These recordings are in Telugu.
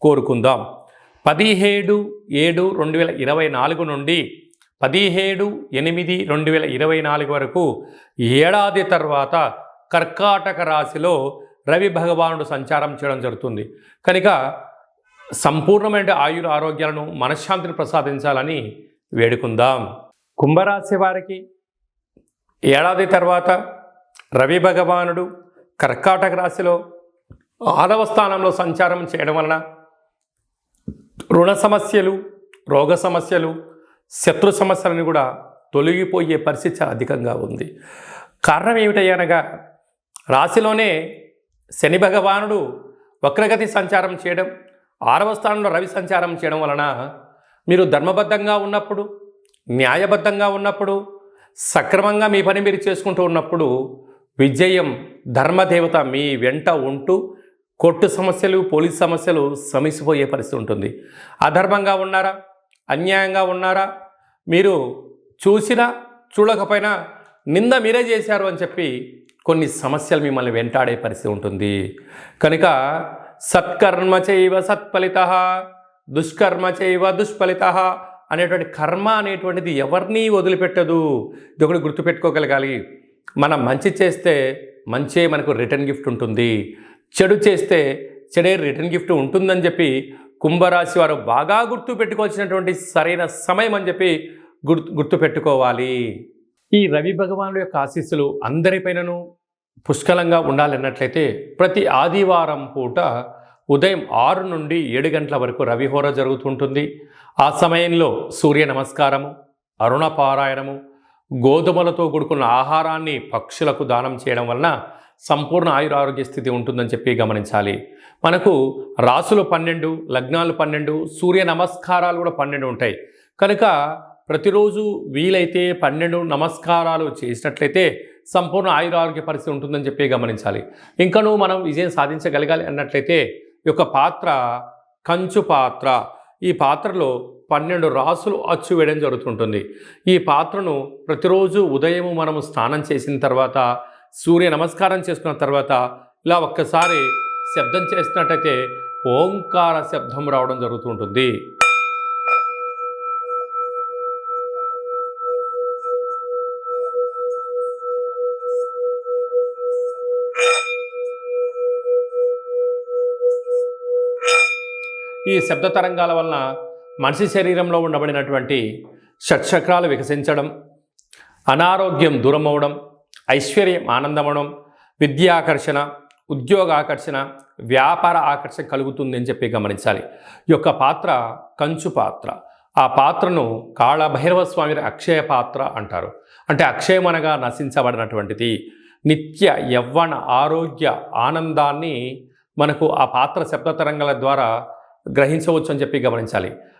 కోరుకుందాం. పదిహేడు ఏడు రెండు వేల ఇరవై నాలుగు నుండి పదిహేడు ఎనిమిది రెండు వేల ఇరవై నాలుగు వరకు ఏడాది తర్వాత కర్కాటక రాశిలో రవి భగవానుడు సంచారం చేయడం జరుగుతుంది. కనుక సంపూర్ణమైన ఆయుర ఆరోగ్యాలను మనశ్శాంతిని ప్రసాదించాలని వేడుకుందాం. కుంభరాశి వారికి ఏడాది తర్వాత రవి భగవానుడు కర్కాటక రాశిలో ఆరవ స్థానంలో సంచారం చేయడం వలన రుణ సమస్యలు రోగ సమస్యలు శత్రు సమస్యలను కూడా తొలగిపోయే పరిస్థితి అధికంగా ఉంది. కారణం ఏమిటయ్యనగా రాశిలోనే శని భగవానుడు వక్రగతి సంచారం చేయడం ఆరవ స్థానంలో రవి సంచారం చేయడం వలన మీరు ధర్మబద్ధంగా ఉన్నప్పుడు న్యాయబద్ధంగా ఉన్నప్పుడు సక్రమంగా మీ పని మీరు చేసుకుంటూ ఉన్నప్పుడు విజయం ధర్మదేవత మీ వెంట ఉంటూ కొట్టు సమస్యలు పోలీస్ సమస్యలు సమిసిపోయే పరిస్థితి ఉంటుంది. అధర్మంగా ఉన్నారా? అన్యాయంగా ఉన్నారా? మీరు చూసినా చూడకపోయినా నింద మీరే చేశారు అని చెప్పి కొన్ని సమస్యలు మిమ్మల్ని వెంటాడే పరిస్థితి ఉంటుంది. కనుక సత్కర్మ చైవ సత్ఫలిత దుష్కర్మ చైవ దుష్ఫలిత అనేటువంటి కర్మ అనేటువంటిది ఎవరిని వదిలిపెట్టదు. ఇది ఒకటి గుర్తుపెట్టుకోగలగాలి. మనం మంచి చేస్తే మంచే మనకు రిటర్న్ గిఫ్ట్ ఉంటుంది. చెడు చేస్తే చెడే రిటర్న్ గిఫ్ట్ ఉంటుందని చెప్పి కుంభరాశి వారు బాగా గుర్తు పెట్టుకోవాల్సినటువంటి సరైన సమయం అని చెప్పి గుర్తు గుర్తుపెట్టుకోవాలి ఈ రవి భగవానుడు యొక్క ఆశీస్సులు అందరిపైనను పుష్కలంగా ఉండాలన్నట్లయితే ప్రతి ఆదివారం పూట ఉదయం ఆరు నుండి ఏడు గంటల వరకు రవిహోర జరుగుతుంటుంది. ఆ సమయంలో సూర్య నమస్కారము అరుణ పారాయణము గోధుమలతో కూడుకున్న ఆహారాన్ని పక్షులకు దానం చేయడం వలన సంపూర్ణ ఆయురారోగ్య స్థితి ఉంటుందని చెప్పి గమనించాలి. మనకు రాసులు పన్నెండు లగ్నాలు పన్నెండు సూర్య నమస్కారాలు కూడా పన్నెండు ఉంటాయి. కనుక ప్రతిరోజు వీలైతే పన్నెండు నమస్కారాలు చేసినట్లయితే సంపూర్ణ ఆయురారోగ్య పరిస్థితి ఉంటుందని చెప్పి గమనించాలి. ఇంకనూ మనం విజయం సాధించగలగాలి అన్నట్లయితే ఈ యొక్క పాత్ర కంచు పాత్ర ఈ పాత్రలో పన్నెండు రాసులు అచ్చు వేయడం జరుగుతుంటుంది. ఈ పాత్రను ప్రతిరోజు ఉదయం మనము స్నానం చేసిన తర్వాత సూర్య నమస్కారం చేసుకున్న తర్వాత ఇలా ఒక్కసారి శబ్దం చేసినట్టయితే ఓంకార శబ్దం రావడం జరుగుతుంటుంది ఈ శబ్ద తరంగాల వలన మనిషి శరీరంలో ఉండబడినటువంటి షట్చక్రాలు వికసించడం అనారోగ్యం దూరమవడం ఐశ్వర్యం ఆనందమవడం విద్యాకర్షణ ఉద్యోగ ఆకర్షణ వ్యాపార ఆకర్షణ కలుగుతుంది అని చెప్పి గమనించాలి. ఈ యొక్క పాత్ర కంచు పాత్ర. ఆ పాత్రను కాళభైరవ స్వామి అక్షయ పాత్ర అంటారు. అంటే అక్షయమనగా నశించబడినటువంటిది. నిత్య యవ్వన ఆరోగ్య ఆనందాన్ని మనకు ఆ పాత్ర శబ్ద తరంగాల ద్వారా గ్రహించవచ్చు అని చెప్పి గమనించాలి.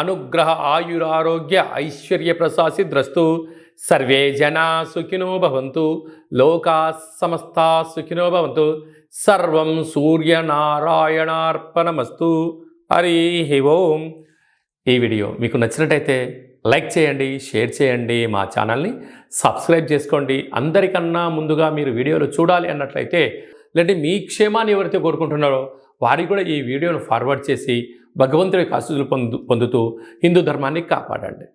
అనుగ్రహ ఆయురారోగ్య ఐశ్వర్య ప్రసాసిద్రస్తు సర్వే జనా సుఖినో భవంతు. లోకా సమస్తా సుఖినో భవంతు. సర్వం సూర్యనారాయణార్పణమస్తు. హరి ఓం. ఈ వీడియో మీకు నచ్చినట్టయితే లైక్ చేయండి షేర్ చేయండి మా ఛానల్ని సబ్స్క్రైబ్ చేసుకోండి. అందరికన్నా ముందుగా మీరు వీడియోలు చూడాలి అన్నట్లయితే లేదంటే మీ క్షేమాన్ని ఎవరైతే కోరుకుంటున్నారో వారికి కూడా ఈ వీడియోను ఫార్వర్డ్ చేసి భగవంతుడి యొక్క ఆశీస్సులు పొందు పొందుతూ హిందూ ధర్మాన్ని కాపాడండి.